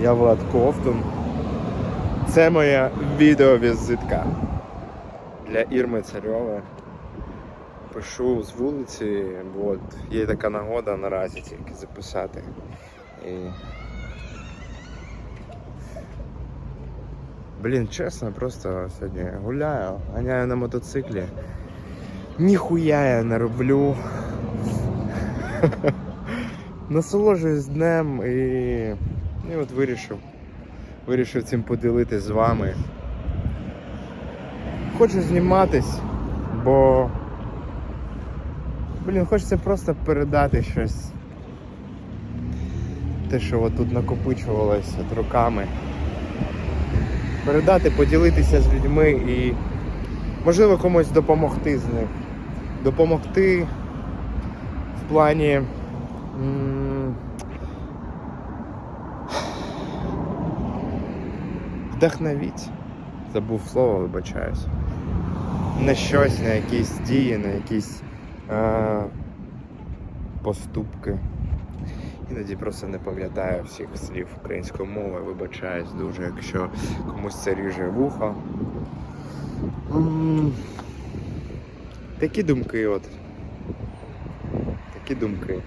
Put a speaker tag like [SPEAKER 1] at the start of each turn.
[SPEAKER 1] Я Влад Ковтун. Це моя відеовізитка для Ірми Царьової. Пишу з вулиці, бо є така нагода наразі тільки записати. І... Блін, чесно, просто сьогодні гуляю, ганяю на мотоциклі. Ніхуя я не роблю. Насолоджуюсь днем і, і от вирішив. Вирішив цим поділитись з вами. Хочу зніматись, бо. Блін, хочеться просто передати щось. Те, що от тут накопичувалося от руками. Передати, поділитися з людьми і можливо комусь допомогти з них. Допомогти в плані. Вдохновіть. Забув слово, вибачаюсь. На щось, на якісь дії, на якісь е, поступки. Іноді просто не пам'ятаю всіх слів української мови, вибачаюсь дуже, якщо комусь це ріже вухо. Такі думки, от. Такі думки.